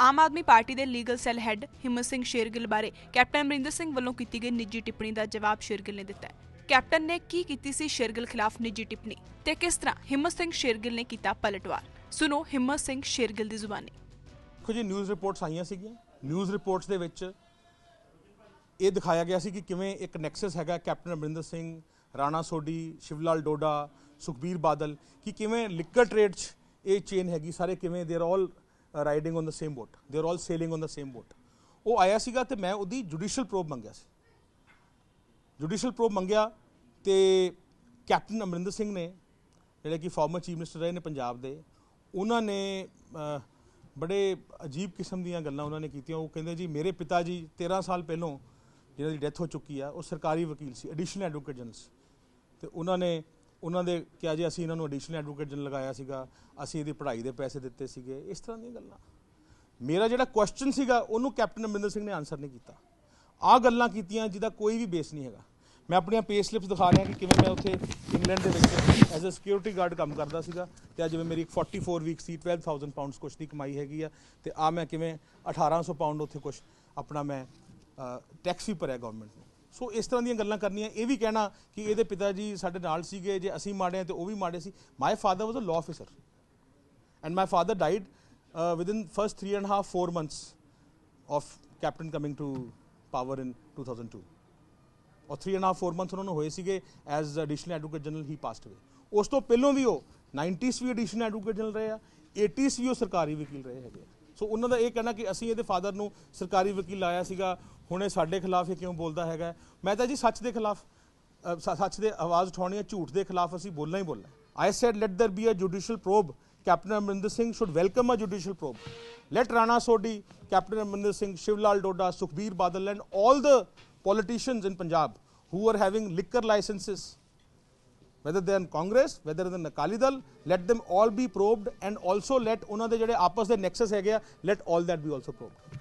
ਆਮ Aadmi party ਦੇ legal cell head Himmat Singh Shergill ਬਾਰੇ captain Amarinder Singh ਵੱਲੋਂ ਕੀਤੀ ਗਈ ਨਿੱਜੀ ਟਿੱਪਣੀ ਦਾ ਜਵਾਬ ਸ਼ੇਰਗਿੱਲ ਨੇ ਦਿੱਤਾ ਕੈਪਟਨ ਨੇ ਕੀ ਕੀਤੀ ਸੀ ਸ਼ੇਰਗਿੱਲ ਖਿਲਾਫ ਨਿੱਜੀ ਟਿੱਪਣੀ? ਤੇ ਕਿਸ ਤਰ੍ਹਾਂ ਹਿੰਮਤ ਸਿੰਘ ਸ਼ੇਰਗਿੱਲ ਨੇ ਕੀਤਾ ਪਲਟਵਾਰ? ਸੁਣੋ ਹਿੰਮਤ ਸਿੰਘ ਸ਼ੇਰਗਿੱਲ ਦੀ ਜ਼ੁਬਾਨੀ। ਦੇਖੋ ਨਿਊਜ਼ ਰਿਪੋਰਟਸ ਆਈਆਂ ਸੀਗੀਆਂ। ਨਿਊਜ਼ ਰਿਪੋਰਟਸ ਦੇ ਵਿੱਚ ਇਹ ਦਿਖਾਇਆ ਗਿਆ ਸੀ ਕਿ ਕਿਵੇਂ ਇੱਕ ਨੈਕਸਸ ਹੈਗਾ ਕੈਪਟਨ ਅਮਰਿੰਦਰ ਸਿੰਘ, ਰਾਣਾ ਸੋਢੀ, ਸ਼ਿਵਲਾਲ ਡੋਡਾ, ਸੁਖਬੀਰ ਬਾਦਲ, ਕਿ ਕਿਵੇਂ ਲਿਕਰ ਟ੍ਰੇਡ 'ਚ ਇਹ ਚੇਨ ਹੈਗੀ, ਸਾਰੇ ਕਿਵੇਂ they are all riding on the same boat they are all sailing on the same boat ਉਹ ਆਇਆ ਸੀਗਾ ਤੇ ਮੈਂ ਉਹਦੀ ਜੁਡੀਸ਼ੀਅਲ ਪ੍ਰੋਬ ਮੰਗਿਆ ਸੀ। ਜੁਡੀਸ਼ੀਅਲ ਪ੍ਰੋਬ ਮੰਗਿਆ ਤੇ ਕੈਪਟਨ ਅਮਰਿੰਦਰ ਸਿੰਘ ਨੇ, ਜਿਹੜੇ ਕਿ ਫਾਰਮਰ ਚੀਫ ਮਿਨਿਸਟਰ ਰਹੇ ਨੇ ਪੰਜਾਬ ਦੇ, ਉਹਨਾਂ ਨੇ ਬੜੇ ਅਜੀਬ ਕਿਸਮ ਦੀਆਂ ਗੱਲਾਂ ਉਹਨਾਂ ਨੇ ਕੀਤੀਆਂ। ਉਹ ਕਹਿੰਦੇ ਜੀ, ਮੇਰੇ ਪਿਤਾ ਜੀ 13 ਸਾਲ ਪਹਿਲਾਂ ਜਿਹਨਾਂ ਦੀ ਡੈਥ ਹੋ ਚੁੱਕੀ ਆ, ਉਹ ਸਰਕਾਰੀ ਵਕੀਲ ਸੀ ਐਡੀਸ਼ਨਲ ਐਡਵੋਕੇਟ ਜਨਰਲ ਸੀ। ਤੇ ਉਹਨਾਂ ਨੇ ਉਹਨਾਂ ਦੇ ਕਿਹਾ ਜੀ, ਅਸੀਂ ਇਹਨਾਂ ਨੂੰ ਐਡੀਸ਼ਨਲ ਐਡਵੋਕੇਟ ਜਨਰਲ ਲਗਾਇਆ ਸੀਗਾ, ਅਸੀਂ ਇਹਦੀ ਪੜ੍ਹਾਈ ਦੇ ਪੈਸੇ ਦਿੱਤੇ ਸੀਗੇ, ਇਸ ਤਰ੍ਹਾਂ ਦੀਆਂ ਗੱਲਾਂ। ਮੇਰਾ ਜਿਹੜਾ ਕੁਐਸਚਨ ਸੀਗਾ, ਉਹਨੂੰ ਕੈਪਟਨ ਅਮਰਿੰਦਰ ਸਿੰਘ ਨੇ ਆਨਸਰ ਨਹੀਂ ਕੀਤਾ। ਆ ਗੱਲਾਂ ਕੀਤੀਆਂ ਜਿਹਦਾ ਕੋਈ ਵੀ ਬੇਸ ਨਹੀਂ ਹੈਗਾ। ਮੈਂ ਆਪਣੀਆਂ ਪੇ ਸਲਿਪਸ ਦਿਖਾ ਰਿਹਾ ਕਿ ਕਿਵੇਂ ਮੈਂ ਉੱਥੇ ਇੰਗਲੈਂਡ ਦੇ ਵਿੱਚ ਐਜ਼ ਅ ਸਿਕਿਉਰਿਟੀ ਗਾਰਡ ਕੰਮ ਕਰਦਾ ਸੀਗਾ ਤੇ ਅੱਜ ਜਿਵੇਂ ਮੇਰੀ 44 ਵੀਕ ਸੀ 12000 ਪਾਉਂਡਸ ਕੁਛ ਦੀ ਕਮਾਈ ਹੈਗੀ ਆ ਤੇ ਆ ਮੈਂ ਕਿਵੇਂ 1800 ਪਾਉਂਡ ਉੱਥੇ ਕੁਛ ਆਪਣਾ ਮੈਂ ਟੈਕਸ ਵੀ ਭਰਿਆ ਗਵਰਨਮੈਂਟ ਨੂੰ। ਸੋ ਇਸ ਤਰ੍ਹਾਂ ਦੀਆਂ ਗੱਲਾਂ ਕਰਨੀਆਂ ਇਹ ਵੀ ਕਹਿਣਾ ਕਿ ਇਹਦੇ ਪਿਤਾ ਜੀ ਸਾਡੇ ਨਾਲ ਸੀਗੇ ਜੇ ਅਸੀਂ ਮਾੜੇ ਆ ਤੇ ਉਹ ਵੀ ਮਾੜੇ ਸੀ। My father was a law officer and my father died uh, within first three and a half four months of captain coming to power in 2002 or 3 and half half 4 months ਉਹਨਾਂ ਨੂੰ ਹੋਏ ਸੀਗੇ as additional advocate general he passed away ਉਸ ਤੋਂ ਪਹਿਲਾਂ ਵੀ ਉਹ 90s ਵੀ additional advocate general ਰਹੇ ਆ 80s ਵੀ ਉਹ ਸਰਕਾਰੀ ਵਕੀਲ ਰਹੇ ਹੈਗੇ ਆ। ਸੋ ਉਹਨਾਂ ਦਾ ਇਹ ਕਹਿਣਾ ਕਿ ਅਸੀਂ ਇਹਦੇ ਫਾਦਰ ਨੂੰ ਸਰਕਾਰੀ ਵਕੀਲ ਲਾਇਆ ਸੀਗਾ ਹੁਣ ਇਹ ਸਾਡੇ ਖਿਲਾਫ ਇਹ ਕਿਉਂ ਬੋਲਦਾ ਹੈਗਾ ਮੈਂ ਤਾਂ ਜੀ ਸੱਚ ਦੇ ਖਿਲਾਫ ਸੱਚ ਦੇ ਆਵਾਜ਼ ਉਠਾਉਣੀ ਹੈ ਝੂਠ ਦੇ ਖਿਲਾਫ ਅਸੀਂ ਬੋਲਣਾ ਹੀ ਬੋਲਣਾ I said let there be a judicial probe captain Amarinder Singh should welcome a judicial probe let Rana Sodhi captain Amarinder Singh Shivlal Doda Sukhbir Badal and all the politicians in Punjab who are having liquor licenses whether they are in congress whether they are in akali dal let them all be probed and also let ਉਹਨਾਂ ਦੇ ਜਿਹੜੇ ਆਪਸ ਦੇ nexus ਹੈਗੇ ਆ let all that be also probed